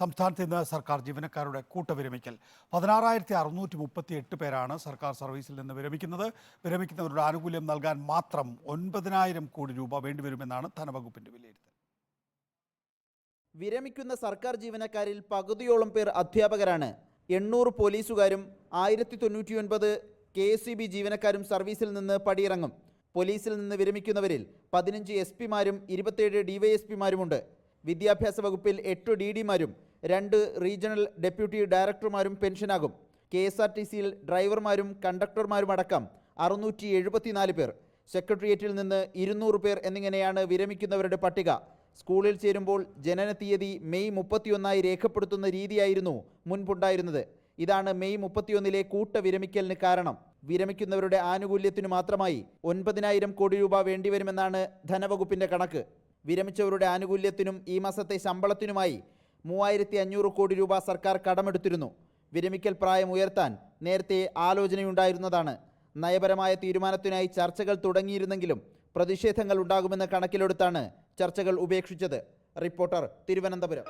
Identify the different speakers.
Speaker 1: സംസ്ഥാനത്ത് ഇന്ന് സർക്കാർ ജീവനക്കാരുടെ കൂട്ടവിരമിക്കൽ പതിനാറായിരത്തി അറുന്നൂറ്റി മുപ്പത്തി എട്ട് പേരാണ് സർക്കാർ സർവീസിൽ നിന്ന് വിരമിക്കുന്നത്. വിരമിക്കുന്നവരുടെ ആനുകൂല്യം നൽകാൻ മാത്രം ഒൻപതിനായിരം കോടി രൂപ വേണ്ടിവരുമെന്നാണ് ധനവകുപ്പിന്റെ വിലയിരുത്തൽ.
Speaker 2: വിരമിക്കുന്ന സർക്കാർ ജീവനക്കാരിൽ പകുതിയോളം പേർ അധ്യാപകരാണ്. എണ്ണൂറ് പോലീസുകാരും ആയിരത്തി തൊണ്ണൂറ്റിയൊൻപത് കെ എസ് സി ബി ജീവനക്കാരും സർവീസിൽ നിന്ന് പടിയിറങ്ങും. പോലീസിൽ നിന്ന് വിരമിക്കുന്നവരിൽ പതിനഞ്ച് എസ് പിമാരും ഇരുപത്തേഴ് ഡിവൈഎസ്പിമാരുമുണ്ട് വിദ്യാഭ്യാസ വകുപ്പിൽ എട്ട് ഡി ഡിമാരും രണ്ട് റീജിയണൽ ഡെപ്യൂട്ടി ഡയറക്ടർമാരും പെൻഷനാകും. കെ എസ് ആർ ടി സിയിൽ ഡ്രൈവർമാരും കണ്ടക്ടർമാരും അടക്കം അറുന്നൂറ്റി എഴുപത്തിനാല് പേർ. സെക്രട്ടേറിയറ്റിൽ നിന്ന് ഇരുന്നൂറ് പേർ എന്നിങ്ങനെയാണ് വിരമിക്കുന്നവരുടെ പട്ടിക. സ്കൂളിൽ ചേരുമ്പോൾ ജനന തീയതി മെയ് മുപ്പത്തിയൊന്നായി രേഖപ്പെടുത്തുന്ന രീതിയായിരുന്നു മുൻപുണ്ടായിരുന്നത്. ഇതാണ് മെയ് മുപ്പത്തിയൊന്നിലെ കൂട്ട വിരമിക്കലിന് കാരണം. വിരമിക്കുന്നവരുടെ ആനുകൂല്യത്തിനു മാത്രമായി ഒൻപതിനായിരം കോടി രൂപ വേണ്ടിവരുമെന്നാണ് ധനവകുപ്പിന്റെ കണക്ക്. വിരമിച്ചവരുടെ ആനുകൂല്യത്തിനും ഈ മാസത്തെ ശമ്പളത്തിനുമായി മൂവായിരത്തി അഞ്ഞൂറ് കോടി രൂപ സർക്കാർ കടമെടുത്തിരുന്നു. വിരമിക്കൽ പ്രായം ഉയർത്താൻ നേരത്തെ ആലോചനയുണ്ടായിരുന്നതാണ്. നയപരമായ തീരുമാനത്തിനായി ചർച്ചകൾ തുടങ്ങിയിരുന്നെങ്കിലും പ്രതിഷേധങ്ങൾ ഉണ്ടാകുമെന്ന് കണക്കിലെടുത്താണ് ചർച്ചകൾ ഉപേക്ഷിച്ചത്. റിപ്പോർട്ടർ തിരുവനന്തപുരം.